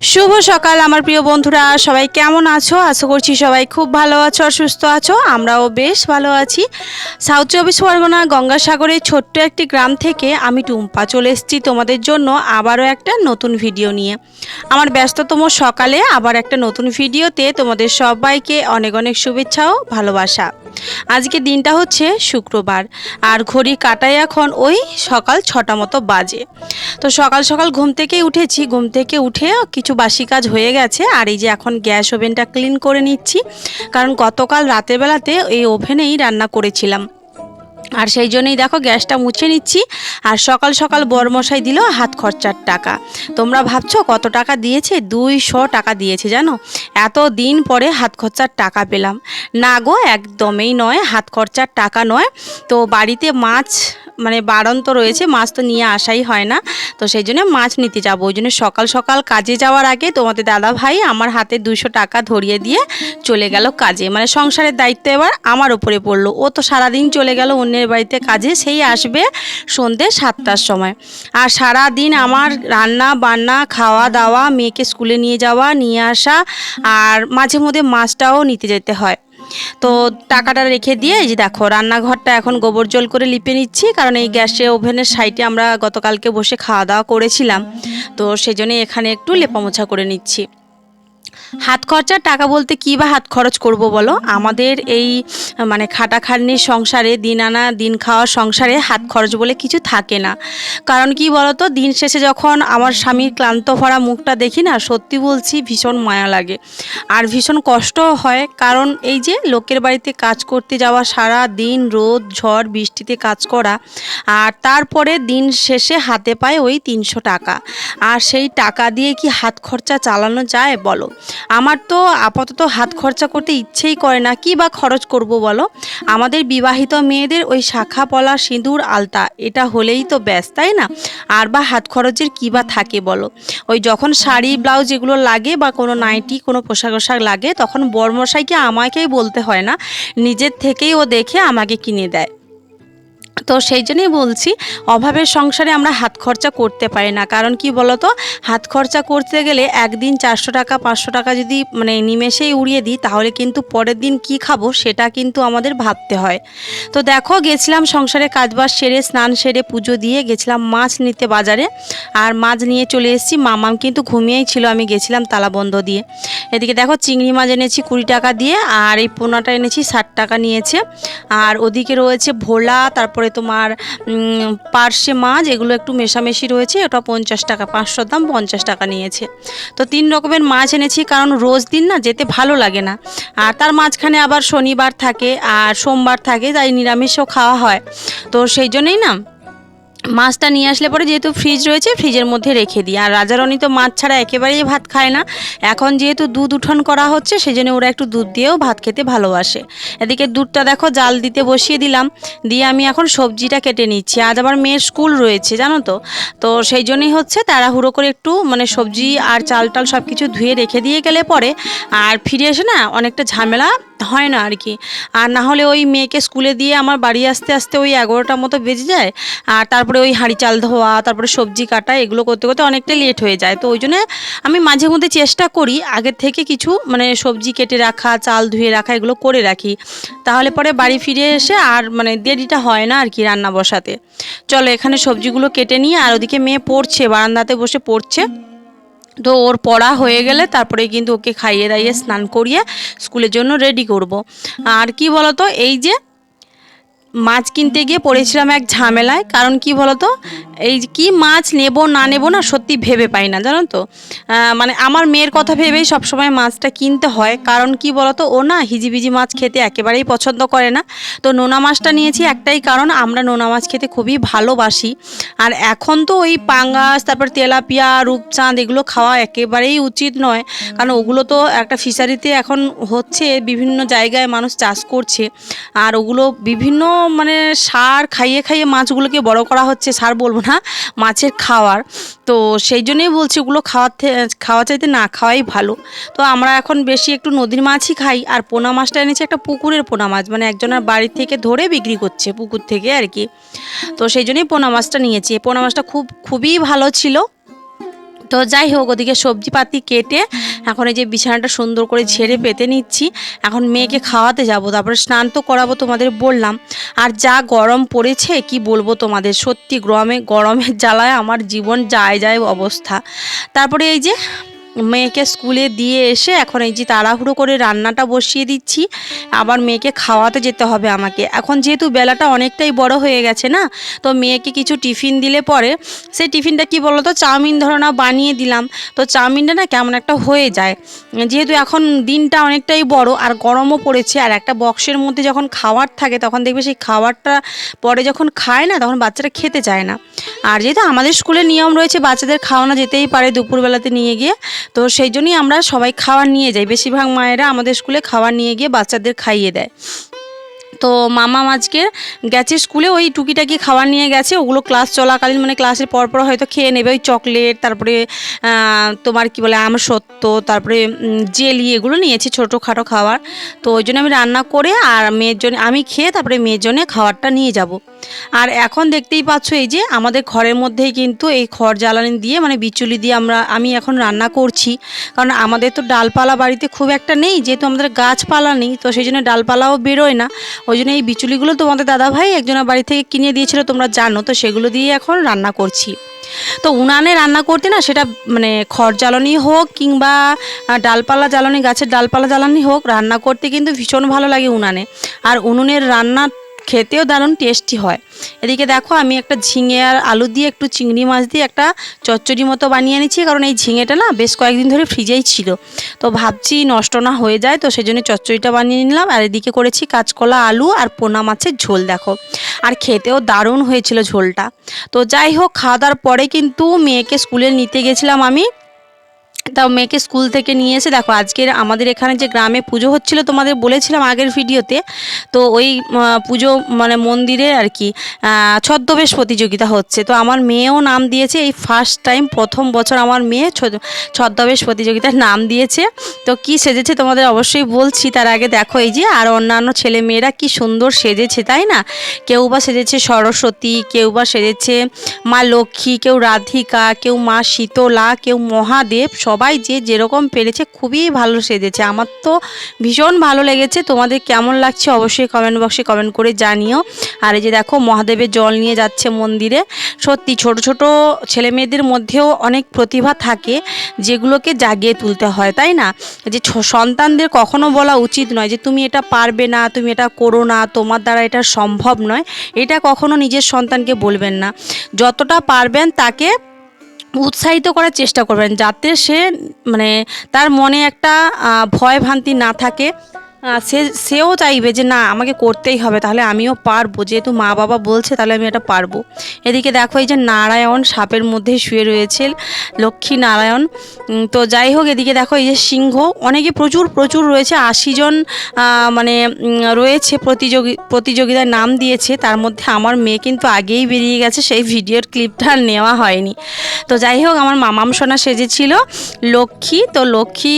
শুভ সকাল, আমার প্রিয় বন্ধুরা। সবাই কেমন আছো? আশা করছি সবাই খুব ভালো আছো আর সুস্থ আছো। আমরাও বেশ ভালো আছি। সাউথ চব্বিশ পরগনা গঙ্গাসাগরের ছোট্ট একটি গ্রাম থেকে আমি টুম্পা চলে এসেছি তোমাদের জন্য আবারও একটা নতুন ভিডিও নিয়ে। আমার ব্যস্ততম সকালে আবার একটা নতুন ভিডিওতে তোমাদের সবাইকে অনেক অনেক শুভেচ্ছা ও ভালোবাসা। আজকে দিনটা হচ্ছে শুক্রবার, আর ঘড়ি কাটায় এখন ওই সকাল ছটা মতো বাজে। তো সকাল সকাল ঘুম থেকে উঠেছি। ঘুম থেকে উঠে কিছু বাসি কাজ হয়ে গেছে, আর এই যে এখন গ্যাস ওভেনটা ক্লিন করে নিচ্ছি। কারণ গতকাল রাতের বেলাতে এই ওভেনেই রান্না করেছিলাম। আর সেই জন্যই দেখো গ্যাসটা মুছে নিচ্ছি, আর সকাল সকাল বরমশাই দিল হাত খরচার টাকা। তোমরা ভাবছ কত টাকা দিয়েছে? দুইশো টাকা দিয়েছে, জানো? এত দিন পরে হাত খরচার টাকা পেলাম। না গো, একদমই নয়, হাত খরচার টাকা নয়। তো বাড়িতে মাছ মানে বারণ তো রয়েছে, মাছ তো নিয়ে আসাই হয় না। তো সেই জন্য মাছ নিতে যাব। ওই জন্য সকাল সকাল কাজে যাওয়ার আগে তোমাদের দাদা ভাই আমার হাতে দুশো টাকা ধরিয়ে দিয়ে চলে গেল কাজে। মানে সংসারের দায়িত্ব এবার আমার উপরে পড়ল। ও তো সারাদিন চলে গেল অন্যের বাড়িতে কাজে, সেই আসবে সন্ধে সাতটার সময়। আর সারা দিন আমার রান্না, বান্না, খাওয়া দাওয়া, মেয়েকে স্কুলে নিয়ে যাওয়া, নিয়ে আসা, আর মাঝে মধ্যে মাছটাও নিতে যেতে হয়। তো টাকাটা রেখে দিয়ে এই যে দেখো, রান্নাঘরটা এখন গোবর জল করে লিপে নিচ্ছি, কারণ এই গ্যাসে, ওভেনের সাইটে আমরা গতকালকে বসে খাওয়া দাওয়া করেছিলাম। তো সেই জন্য এখানে একটু লেপামোছা করে নিচ্ছি। হাত খরচার টাকা বলতে কী বা হাত খরচ করব বলো? আমাদের এই মানে খাটাখাটনির সংসারে দিন আনা দিন খাওয়ার সংসারে হাত খরচ বলে কিছু থাকে না। কারণ কি বলতো? দিন শেষে যখন আমার স্বামীর ক্লান্ত ভরা মুখটা দেখি না সত্যি বলছি ভীষণ মায়া লাগে। আর ভীষণ কষ্টও হয় কারণ এই যে লোকের বাড়িতে কাজ করতে যাওয়া সারা দিন রোদ ঝড় বৃষ্টিতে কাজ করা আর তারপরে দিন শেষে হাতে পায় ওই তিনশো টাকা। আর সেই টাকা দিয়ে কি হাত খরচা চালানো যায় বলো? আমার তো আপাতত হাত খরচা করতে ইচ্ছেই করে না, কি বা খরচ করব বলো? আমাদের বিবাহিত মেয়েদের ওই শাখা পলা সিঁদুর আলতা, এটা হলেই তো ব্যাস, তাই না? আর বা হাত খরচের কী বা থাকে বলো? ওই যখন শাড়ি, ব্লাউজ এগুলো লাগে বা কোনো নাইটি, কোনো পোশাক আশাক লাগে, তখন বর্মশাইকে আমাকেই বলতে হয় না, নিজের থেকেই ও দেখে আমাকে কিনে দেয়। তো সেই জন্যই বলছি, অভাবের সংসারে আমরা হাত খরচা করতে পারি না। কারণ কি বলতো? হাত খরচা করতে গেলে একদিন চারশো টাকা, পাঁচশো টাকা যদি মানে নিমেষেই উড়িয়ে দিই, তাহলে কিন্তু পরের দিন কি খাব সেটা কিন্তু আমাদের ভাবতে হয়। তো দেখো, গেছিলাম সংসারে কাজবাজ সেরে, স্নান সেরে, পুজো দিয়ে গেছিলাম মাছ নিতে বাজারে। আর মাছ নিয়ে চলে এসেছি, মামাম কিন্তু ঘুমিয়েই ছিল, আমি গেছিলাম তালাবন্ধ দিয়ে। এদিকে দেখো, চিংড়ি মাছ এনেছি কুড়ি টাকা দিয়ে, আর এই পোনাটা এনেছি ষাট টাকা নিয়েছে। আর ওদিকে রয়েছে ভোলা, তারপরে তোমার পার্শে মাছ এগুলো একটু মেশামেশি রয়েছে, ওটা পঞ্চাশ টাকা, পাঁচশোর দাম পঞ্চাশ টাকা নিয়েছে। তো তিন রকমের মাছ এনেছি, কারণ রোজ দিন না যেতে ভালো লাগে না। আর তার মাঝখানে আবার শনিবার থাকে, আর সোমবার থাকে, তাই নিরামিষও খাওয়া হয়। তো সেই জন্যই না মাছটা নিয়ে আসলে পরে যেহেতু ফ্রিজ রয়েছে ফ্রিজের মধ্যে রেখে দিই। আর রাজারণী তো মাছ ছাড়া একেবারেই ভাত খায় না। এখন যেহেতু দুধ উঠন করা হচ্ছে সেই জন্য ওরা একটু দুধ দিয়েও ভাত খেতে ভালোবাসে। এদিকে দুধটা দেখো, জাল দিতে বসিয়ে দিলাম। দিয়ে আমি এখন সবজিটা কেটে নিচ্ছি। আজ আবার মেয়ের স্কুল রয়েছে, জানো তো? তো সেই জন্যই হচ্ছে তাড়াহুড়ো করে একটু মানে সবজি আর চাল টাল সব কিছু ধুয়ে রেখে দিয়ে গেলে পরে আর ফিরে এসে না অনেকটা ঝামেলা হয় না আর কি। আর না হলে ওই মেয়েকে স্কুলে দিয়ে আমার বাড়ি আসতে আসতে ওই এগারোটার মতো বেজে যায়। আর তারপরে ওই হাঁড়ি চাল ধোয়া, তারপরে সবজি কাটা, এগুলো করতে করতে অনেকটা লেট হয়ে যায়। তো ওই জন্য আমি মাঝে মধ্যে চেষ্টা করি আগের থেকে কিছু মানে সবজি কেটে রাখা, চাল ধুয়ে রাখা, এগুলো করে রাখি। তাহলে পরে বাড়ি ফিরে এসে আর মানে দেরিটা হয় না আর কি রান্না বসাতে। চলো এখানে সবজিগুলো কেটে নিয়ে আর ওদিকে মেয়ে পড়ছে, বারান্দাতে বসে পড়ছে। তো ওর পড়া হয়ে গেলে তারপরে কিন্তু ওকে খাইয়ে দাইয়ে স্নান করিয়ে স্কুলের জন্য রেডি করব। আর কি বলতো, এই যে মাছ কিনতে গিয়ে পড়েছিলাম এক ঝামেলায়। কারণ কি বলতো? এই কি মাছ নেব, না নেব না সত্যি ভেবে পাই না, জানো তো? মানে আমার মেয়ের কথা ভেবেই সবসময় মাছটা কিনতে হয়। কারণ কি বলতো? ও না হিজিবিজি মাছ খেতে একেবারেই পছন্দ করে না। তো নোনা মাছটা নিয়েছি একটাই কারণ, আমরা নোনা মাছ খেতে খুবই ভালোবাসি। আর এখন তো ওই পাঙ্গাস, তারপর তেলাপিয়া, রূপচাঁদ এগুলো খাওয়া একেবারেই উচিত নয়। কারণ ওগুলো তো একটা ফিশারিতে এখন হচ্ছে, বিভিন্ন জায়গায় মানুষ চাষ করছে। আর ওগুলো বিভিন্ন মানে সার খাইয়ে খাইয়ে মাছগুলোকে বড় করা হচ্ছে, সার বলব না, মাছের খাওয়ার। তো সেই জন্যই বলছি ওগুলো খাওয়াতে, খাওয়া চাইতে না খাওয়াই ভালো। তো আমরা এখন বেশি একটু নদীর মাছই খাই, আর পোনা মাছটা এনেছি একটা পুকুরের পোনা মাছ মানে একজনের বাড়ি থেকে ধরে বিক্রি করছে পুকুর থেকে আর কি। তো সেই জন্যই পোনা মাছটা নিয়েছি। পোনা মাছটা খুব, খুবই ভালো ছিল। তো যাই হোক, ওদিকে সবজিপাতি কেটে এখন এই যে বিছানাটা সুন্দর করে ঝেড়ে পেতে নিচ্ছি। এখন মেয়েকে খাওয়াতে যাব, তারপরে স্নান তো করাবো তোমাদের বললাম। আর যা গরম পড়েছে, কি বলব তোমাদের? সত্যি গরমে, গরমের জ্বালায় আমার জীবন যায় যায় অবস্থা। তারপরে এই যে মেয়েকে স্কুলে দিয়ে এসে এখন এই যে তাড়াহুড়ো করে রান্নাটা বসিয়ে দিচ্ছি, আবার মেয়েকে খাওয়াতে যেতে হবে আমাকে। এখন যেহেতু বেলাটা অনেকটাই বড় হয়ে গেছে না, তো মেয়েকে কিছু টিফিন দিলে পরে সেই টিফিনটা কি বলো তো চাউমিন ধরো না বানিয়ে দিলাম, তো চাউমিনটা না কেমন একটা হয়ে যায়। যেহেতু এখন দিনটা অনেকটাই বড়, আর গরমও পড়েছে, আর একটা বক্সের মধ্যে যখন খাওয়ার থাকে, তখন দেখবে সেই খাবারটা পরে যখন খায় না, তখন বাচ্চারা খেতে চায় না। আর যেহেতু আমাদের স্কুলে নিয়ম রয়েছে, বাচ্চাদের খাওয়ানো যেতেই পারে দুপুরবেলাতে নিয়ে গিয়ে তো সেই জন্যই আমরা সবাই খাওয়ার নিয়ে যাই। বেশিরভাগ মায়েরা আমাদের স্কুলে খাওয়ার নিয়ে গিয়ে বাচ্চাদের খাইয়ে দেয়। তো মামা আজকে গেছে স্কুলে, ওই টুকিটাকি খাবার নিয়ে গেছে, ওগুলো ক্লাস চলাকালীন মানে ক্লাসের পরপর হয়তো খেয়ে নেবে, ওই চকলেট, তারপরে তোমার কি বলে, আম সত্য, তারপরে জেলি, এগুলো নিয়েছি, ছোটোখাটো খাবার। তো ওই জন্য আমি রান্না করে আর মেয়ের জন্য, আমি খেয়ে তারপরে মেয়ের জন্য খাবারটা নিয়ে যাব। আর এখন দেখতেই পাচ্ছ এই যে, আমাদের ঘরের মধ্যেই কিন্তু এই খড় জ্বালানি দিয়ে মানে বিচুলি দিয়ে আমরা, আমি এখন রান্না করছি। কারণ আমাদের তো ডালপালা বাড়িতে খুব একটা নেই, যেহেতু আমাদের গাছপালা নেই, তো সেই জন্য ডালপালাও বেরোয় না। ওই জন্য এই বিচুলিগুলো তোমাদের দাদাভাই একজনের বাড়ি থেকে কিনে দিয়েছিল, তোমরা জানো, তো সেগুলো দিয়ে এখন রান্না করছি। তো উনানে রান্না করতে না সেটা মানে খড় জ্বালানি হোক কিংবা ডালপালা জ্বালানি, গাছের ডালপালা জ্বালানি হোক, রান্না করতে কিন্তু ভীষণ ভালো লাগে উনানে। আর উনুনের রান্না খেতেও দারুণ টেস্টি হয়। এদিকে দেখো, আমি একটা ঝিঙে আর আলু দিয়ে একটু চিংড়ি মাছ দিয়ে একটা চচ্চড়ি মতো বানিয়ে নিচ্ছি কারণ এই ঝিঙেটা না বেশ কয়েকদিন ধরে ফ্রিজেই ছিল। তো ভাবছি নষ্ট না হয়ে যায়, তো সেই জন্য চচ্চড়িটা বানিয়ে নিলাম। আর এদিকে করেছি কাঁচকলা আলু আর পোনা মাছের ঝোল, দেখো। আর খেতেও দারুণ হয়েছিল ঝোলটা। তো যাই হোক, খাওয়া দাওয়ার পরে কিন্তু মেয়েকে স্কুলে নিতে গেছিলাম আমি। তাও মেয়েকে স্কুল থেকে নিয়ে এসে, দেখো আজকের আমাদের এখানে যে গ্রামে পুজো হচ্ছিল, তোমাদের বলেছিলাম আগের ভিডিওতে, তো ওই পুজো মানে মন্দিরে আর কি ছদ্মবেশ প্রতিযোগিতা হচ্ছে। তো আমার মেয়েও নাম দিয়েছে, এই ফার্স্ট টাইম প্রথম বছর আমার মেয়ে ছদ্মবেশ প্রতিযোগিতার নাম দিয়েছে। তো কি সেজেছে তোমাদের অবশ্যই বলছি, তার আগে দেখো এই যে, আর অন্যান্য ছেলে মেয়েরা কি সুন্দর সেজেছে, তাই না? কেউ বা সেজেছে সরস্বতী, কেউ বা সেজেছে মা লক্ষ্মী, কেউ রাধিকা, কেউ মা শীতলা, কেউ মহাদেব সবাই যে যেরকম পেরেছে খুবই ভালো সেজেছে। আমার তো ভীষণ ভালো লেগেছে। তোমাদের কেমন লাগছে অবশ্যই কমেন্ট বক্সে কমেন্ট করে জানিও। আর এই যে দেখো, মহাদেবের জল নিয়ে যাচ্ছে মন্দিরে। সত্যি ছোট ছোট ছেলে মেয়েদের মধ্যেও অনেক প্রতিভা থাকে, যেগুলোকে জাগিয়ে তুলতে হয়, তাই না? যে সন্তানদের কখনো বলা উচিত নয় যে, তুমি এটা পারবে না, তুমি এটা করো না, তোমার দ্বারা এটা সম্ভব নয়। এটা কখনো নিজের সন্তানকে বলবেন না। যতটা পারবেন তাকে উৎসাহিত করার চেষ্টা করবেন যাতে সে মানে তার মনে একটা ভয় ভ্রান্তি না থাকে। সে, সেও চাইবে যে, না, আমাকে করতেই হবে, তাহলে আমিও পারব। যেহেতু মা বাবা বলছে, তাহলে আমি এটা পারব। এদিকে দেখো, এই যে নারায়ণ সাপের মধ্যে শুয়ে রয়েছে, লক্ষ্মী নারায়ণ। তো যাই হোক, এদিকে দেখো, এই যে সিংহ, অনেকে প্রচুর প্রচুর রয়েছে, আশি জন মানে রয়েছে প্রতিযোগী প্রতিযোগিতার নাম দিয়েছে। তার মধ্যে আমার মেয়ে কিন্তু আগেই বেরিয়ে গেছে, সেই ভিডিওর ক্লিপটা নেওয়া হয়নি। তো যাই হোক, আমার মামাম সোনা সেজেছিল, লক্ষ্মী, তো লক্ষ্মী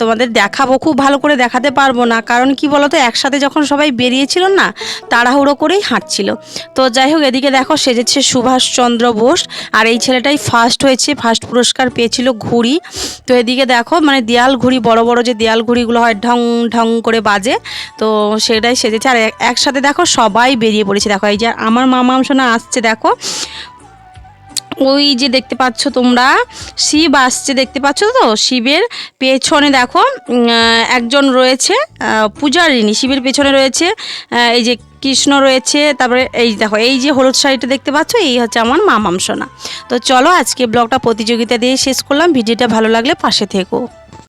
তোমাদের দেখাবো, খুব ভালো করে দেখাতে পারব না। কারণ কি বলতো, একসাথে যখন সবাই বেরিয়েছিল না, তাড়াহুড়ো করেই হাঁটছিল। তো যাই হোক, এদিকে দেখো সেজেছে সুভাষচন্দ্র বোস, আর এই ছেলেটাই ফার্স্ট হয়েছে ফার্স্ট পুরস্কার পেয়েছিল ঘুড়ি। তো এদিকে দেখো মানে দেয়াল ঘুড়ি, বড় বড় যে দেয়াল ঘুড়িগুলো হয়, ঢং ঢং করে বাজে। তো সেটাই সেজেছে। আর একসাথে দেখো সবাই বেরিয়ে পড়েছে। দেখো, এই যে আমার মামাম সোনা আসছে, দেখো। ওই যে দেখতে পাচ্ছ তোমরা, শিব আসছে দেখতে পাচ্ছ তো? শিবের পেছনে দেখো একজন রয়েছে পূজারিণী শিবের পেছনে রয়েছে এই যে কৃষ্ণ রয়েছে, তারপরে এই দেখো, এই যে হলুদ শাড়িটা দেখতে পাচ্ছ, এই হচ্ছে আমার মামাম তো চলো আজকে ব্লগটা প্রতিযোগিতা দিয়ে শেষ করলাম, ভিডিওটা ভালো লাগলে পাশে থেকো।